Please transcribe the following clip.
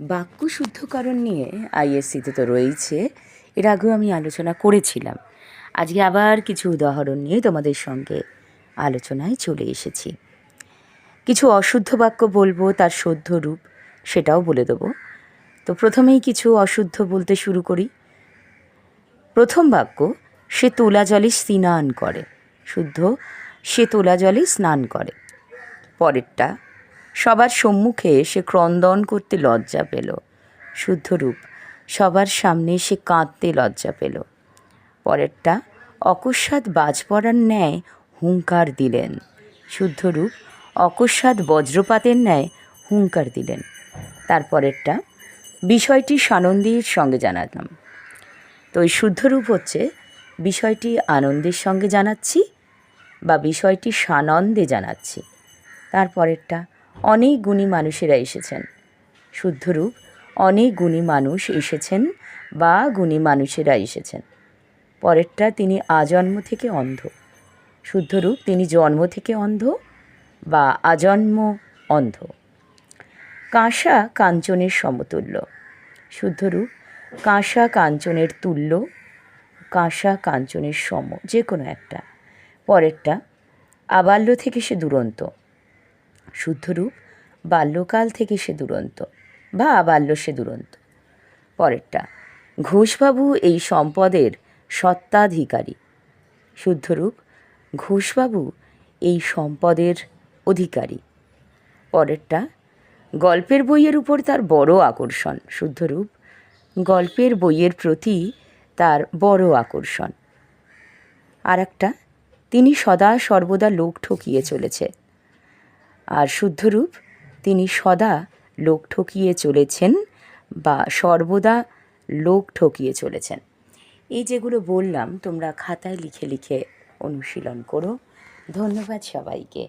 বাক্য শুদ্ধকরণ নিয়ে আইএসসিতে তো রয়েছে এর আগেও আমি আলোচনা করেছিলাম। আজকে আবার কিছু উদাহরণ নিয়ে তোমাদের সঙ্গে আলোচনায় চলে এসেছি। কিছু অশুদ্ধ বাক্য বলব, তার শুদ্ধ রূপ সেটাও বলে দেবো। তো প্রথমেই কিছু অশুদ্ধ বলতে শুরু করি। প্রথম বাক্য, সে তোলা জলে স্নান করে। শুদ্ধ, সে তোলা জলে স্নান করে। পরেরটা সবার সম্মুখে সে ক্রন্দন করতে লজ্জা পেল। শুদ্ধরূপ, সবার সামনে সে কাঁদতে লজ্জা পেল। পরেরটা, অকস্মাৎ বাজ পড়ার ন্যায় হুঙ্কার দিলেন। শুদ্ধ রূপ অকস্মাৎ বজ্রপাতের ন্যায় হুঙ্কার দিলেন। তারপরেরটা বিষয়টি সানন্দের সঙ্গে জানালাম। তো এই শুদ্ধরূপ হচ্ছে, বিষয়টি আনন্দের সঙ্গে জানাচ্ছি বা বিষয়টি সানন্দে জানাচ্ছি। তারপরেরটা অনেক গুণী মানুষেরা এসেছেন। শুদ্ধরূপ অনেক গুণী মানুষ এসেছেন বা গুণী মানুষেরা এসেছেন। পরেরটা তিনি আজন্ম থেকে অন্ধ। শুদ্ধরূপ তিনি জন্ম থেকে অন্ধ বা আজন্ম অন্ধ। কাঁসা কাঞ্চনের সমতুল্য। শুদ্ধরূপ কাঁসা কাঞ্চনের তুল্য, কাঁসা কাঞ্চনের সম যে কোনো একটা। পরেরটা, আবাল্য থেকে সে দুরন্ত। শুদ্ধরূপ বাল্যকাল থেকে সে দুরন্ত বা আবাল্য সে দুরন্ত। পরেরটা, ঘোষবাবু এই সম্পদের সত্ত্বাধিকারী। শুদ্ধরূপ, ঘোষবাবু এই সম্পদের অধিকারী। পরেরটা, গল্পের বইয়ের উপর তার বড় আকর্ষণ। শুদ্ধরূপ, গল্পের বইয়ের প্রতি তার বড় আকর্ষণ। আর একটা তিনি সদা সর্বদা লোক ঠকিয়ে চলেছে। আর শুদ্ধরূপ তিনি সদা লোক ঠকিয়ে চলেছেন বা সর্বদা লোক ঠকিয়ে চলেছেন। এই যেগুলো বললাম, তোমরা খাতায় লিখে লিখে অনুশীলন করো। ধন্যবাদ সবাইকে।